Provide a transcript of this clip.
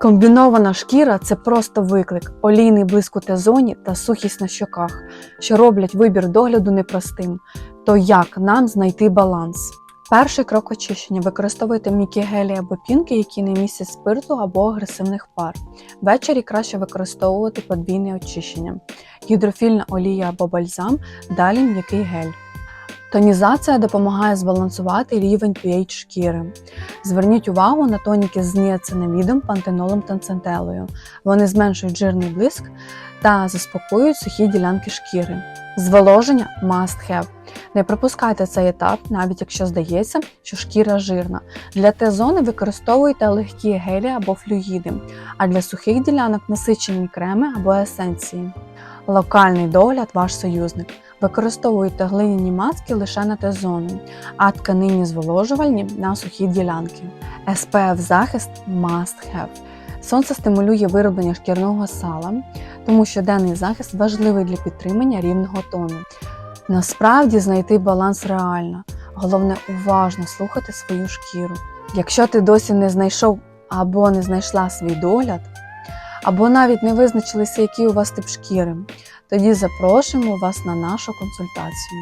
Комбінована шкіра це просто виклик, олійний блиск у та сухість на щоках, що роблять вибір догляду непростим. То як нам знайти баланс? Перший крок очищення. Використовуйте м'які гелі або пінки, які не містять спирту або агресивних пар. Ввечері краще використовувати подвійне очищення, гідрофільна олія або бальзам, далі м'який гель. Тонізація допомагає збалансувати рівень pH шкіри. Зверніть увагу на тоніки з ніацинамідом, пантенолом та центелою. Вони зменшують жирний блиск та заспокоюють сухі ділянки шкіри. Зволоження must have. Не пропускайте цей етап, навіть якщо здається, що шкіра жирна. Для Т-зони використовуйте легкі гелі або флюїди, а для сухих ділянок насичені креми або есенції. Локальний догляд ваш союзник. Використовуйте глиняні маски лише на Т-зону, а тканинні зволожувальні на сухі ділянки. SPF захист must have. Сонце стимулює вироблення шкірного сала, тому що денний захист важливий для підтримання рівного тону. Насправді знайти баланс реально. Головне уважно слухати свою шкіру. Якщо ти досі не знайшов або не знайшла свій догляд, або навіть не визначилися, який у вас тип шкіри, тоді запрошуємо вас на нашу консультацію.